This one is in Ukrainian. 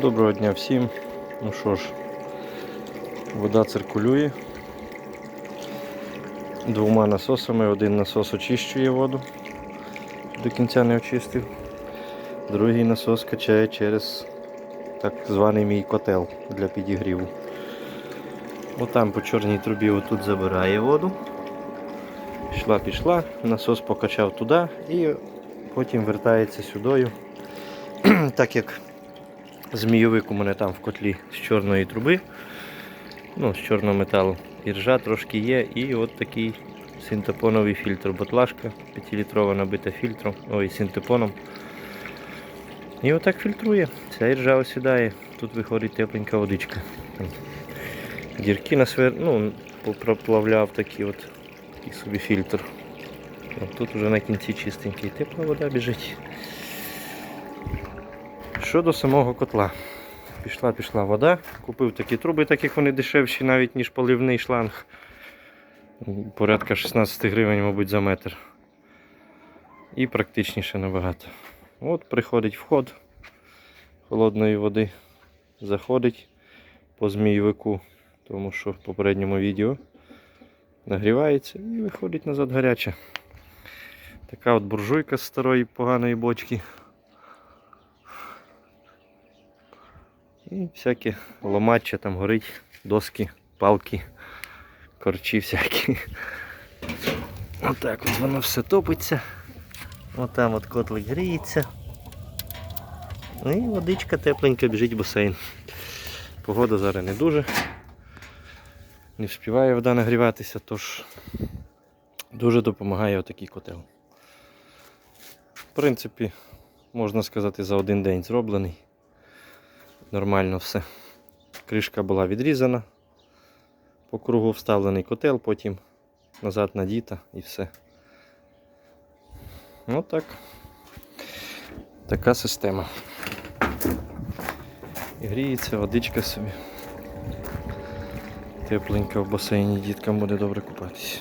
Доброго дня всім. Ну що ж, вода циркулює. Двома насосами. Один насос очищує воду, до кінця не очистив. Другий насос качає через так званий мій котел для підігріву. Отам по чорній трубі отут забирає воду. Пішла, пішла, насос покачав туди і потім вертається сюдою. так як змійовик у мене там в котлі з чорної труби, ну, з чорного металу. І ржа трошки є. І от такий синтепоновий фільтр. Батлашка 5-літрова набита фільтром, ой, синтепоном. І отак фільтрує. Ця іржа осідає. Тут виходить тепленька водичка. Дірки на свер... ну, проплавляв такі от такий собі фільтр. От тут вже на кінці чистенький. Тепла вода біжить. Щодо самого котла. Пішла, пішла вода. Купив такі труби, так як вони дешевші навіть, ніж поливний шланг. Порядка 16 гривень, мабуть, за метр. І практичніше набагато. От приходить вход холодної води. Заходить по змійовику, тому що в попередньому відео нагрівається і виходить назад гаряче. Така от буржуйка з старої поганої бочки. І всяке ломаче там горить, доски, палки, корчі всякі. Отак от воно все топиться. Отам от котлик гріється. І водичка тепленька біжить в басейн. Погода зараз не дуже. Не вспіває вода нагріватися, тож дуже допомагає отакий котел. В принципі, можна сказати, за один день зроблений нормально все. Кришка була відрізана, по кругу вставлений котел, потім назад надіта і все. Ну так. Така система. І гріється водичка собі. Тепленька в басейні, діткам буде добре купатися.